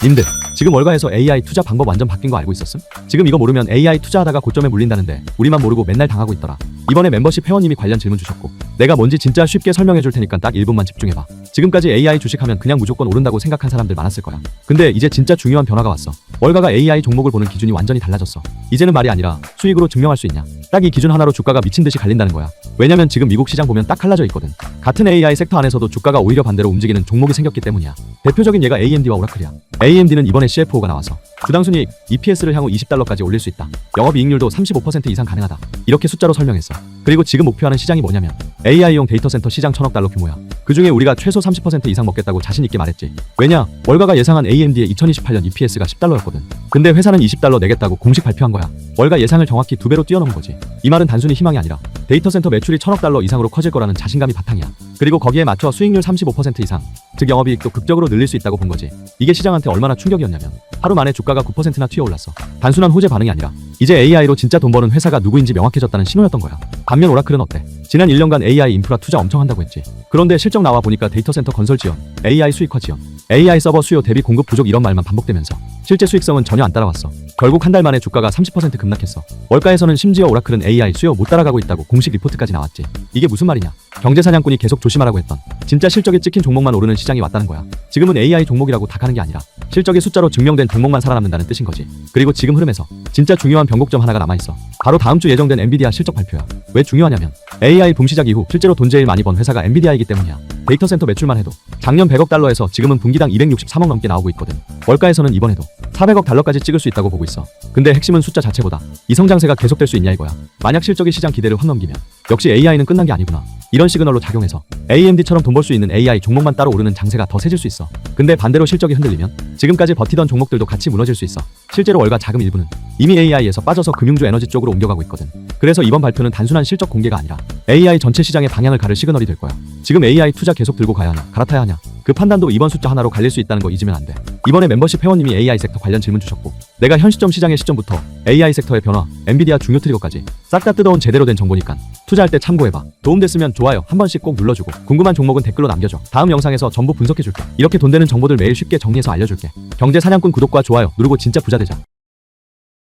님들 지금 월가에서 AI 투자 방법 완전 바뀐 거 알고 있었음? 지금 이거 모르면 AI 투자하다가 고점에 물린다는데 우리만 모르고 맨날 당하고 있더라. 이번에 멤버십 회원님이 관련 질문 주셨고 내가 뭔지 진짜 쉽게 설명해 줄 테니까 딱 1분만 집중해봐. 지금까지 AI 주식하면 그냥 무조건 오른다고 생각한 사람들 많았을 거야. 근데 이제 진짜 중요한 변화가 왔어. 월가가 AI 종목을 보는 기준이 완전히 달라졌어. 이제는 말이 아니라 수익으로 증명할 수 있냐? 딱 이 기준 하나로 주가가 미친 듯이 갈린다는 거야. 왜냐면 지금 미국 시장 보면 딱 갈라져 있거든. 같은 AI 섹터 안에서도 주가가 오히려 반대로 움직이는 종목이 생겼기 때문이야. 대표적인 예가 AMD와 오라클이야 AMD는 이번에 CFO가 나와서 주당 순이익 EPS를 향후 20달러까지 올릴 수 있다. 영업이익률도 35% 이상 가능하다. 이렇게 숫자로 설명했어. 그리고 지금 목표하는 시장이 뭐냐면 AI용 데이터 센터 시장 천억 달러 규모야. 그 중에 우리가 최소 30% 이상 먹겠다고 자신 있게 말했지. 왜냐? 월가가 예상한 AMD의 2028년 EPS가 10달러였거든. 근데 회사는 20달러 내겠다고 공식 발표한 거야. 월가 예상을 정확히 두 배로 뛰어넘은 거지. 이 말은 단순히 희망이 아니라 데이터 센터 매출이 천억 달러 이상으로 커질 거라는 자신감이 바탕이야. 그리고 거기에 맞춰 수익률 35% 이상, 즉 영업이익도 극적으로 늘릴 수 있다고 본 거지. 이게 시장한테 얼마나 충격이었냐면 하루 만에 주가가 9%나 튀어올랐어. 단순한 호재 반응이 아니라 이제 AI로 진짜 돈 버는 회사가 누구인지 명확해졌다는 신호였던 거야. 반면 오라클은 어때? 지난 1년간 AI 인프라 투자 엄청 한다고 했지. 그런데 실적 나와 보니까 데이터 센터 건설 지원, AI 수익화 지원, AI 서버 수요 대비 공급 부족 이런 말만 반복되면서 실제 수익성은 전혀 안 따라왔어. 결국 한 달 만에 주가가 30% 급락했어. 월가에서는 심지어 오라클은 AI 수요 못 따라가고 있다고 공식 리포트까지 나왔지. 이게 무슨 말이냐? 경제 사냥꾼이 계속 조심하라고 했던 진짜 실적이 찍힌 종목만 오르는 시장이 왔다는 거야. 지금은 AI 종목이라고 다 가는 게 아니라 실적이 숫자로 증명된 종목만 살아남는다는 뜻인 거지. 그리고 지금 흐름에서 진짜 중요한 변곡점 하나가 남아 있어. 바로 다음 주 예정된 엔비디아 실적 발표야. 왜 중요하냐면 AI 붐 시작 이후 실제로 돈 제일 많이 번 회사가 엔비디아이기 때문이야. 데이터 센터 매출만 해도 작년 100억 달러에서 지금은 분기당 263억 넘게 나오고 있거든. 월가에서는 이번에도 400억 달러까지 찍을 수 있다고 보고 있어. 근데 핵심은 숫자 자체보다 이 성장세가 계속될 수 있냐 이거야. 만약 실적이 시장 기대를 확 넘기면 역시 AI는 끝난 게 아니구나. 이런 시그널로 작용해서 AMD처럼 돈 벌 수 있는 AI 종목만 따로 오르는 장세가 더 세질 수 있어. 근데 반대로 실적이 흔들리면 지금까지 버티던 종목들도 같이 무너질 수 있어. 실제로 월가 자금 일부는 이미 AI에서 빠져서 금융주 에너지 쪽으로 옮겨가고 있거든. 그래서 이번 발표는 단순한 실적 공개가 아니라 AI 전체 시장의 방향을 가를 시그널이 될 거야. 지금 AI 투자 계속 들고 가야 하냐, 갈아타야 하냐. 그 판단도 이번 숫자 하나로 갈릴 수 있다는 거 잊으면 안 돼. 이번에 멤버십 회원님이 AI 섹터 관련 질문 주셨고, 내가 현 시점 시장의 시점부터 AI 섹터의 변화, 엔비디아 중요 트리거까지 싹 다 뜯어온 제대로 된 정보니까 투자할 때 참고해봐. 도움됐으면 좋아요 한 번씩 꼭 눌러주고 궁금한 종목은 댓글로 남겨줘. 다음 영상에서 전부 분석해줄게. 이렇게 돈 되는 정보들 매일 쉽게 정리해서 알려줄게. 경제 사냥꾼 구독과 좋아요 누르고 진짜 부자 되자.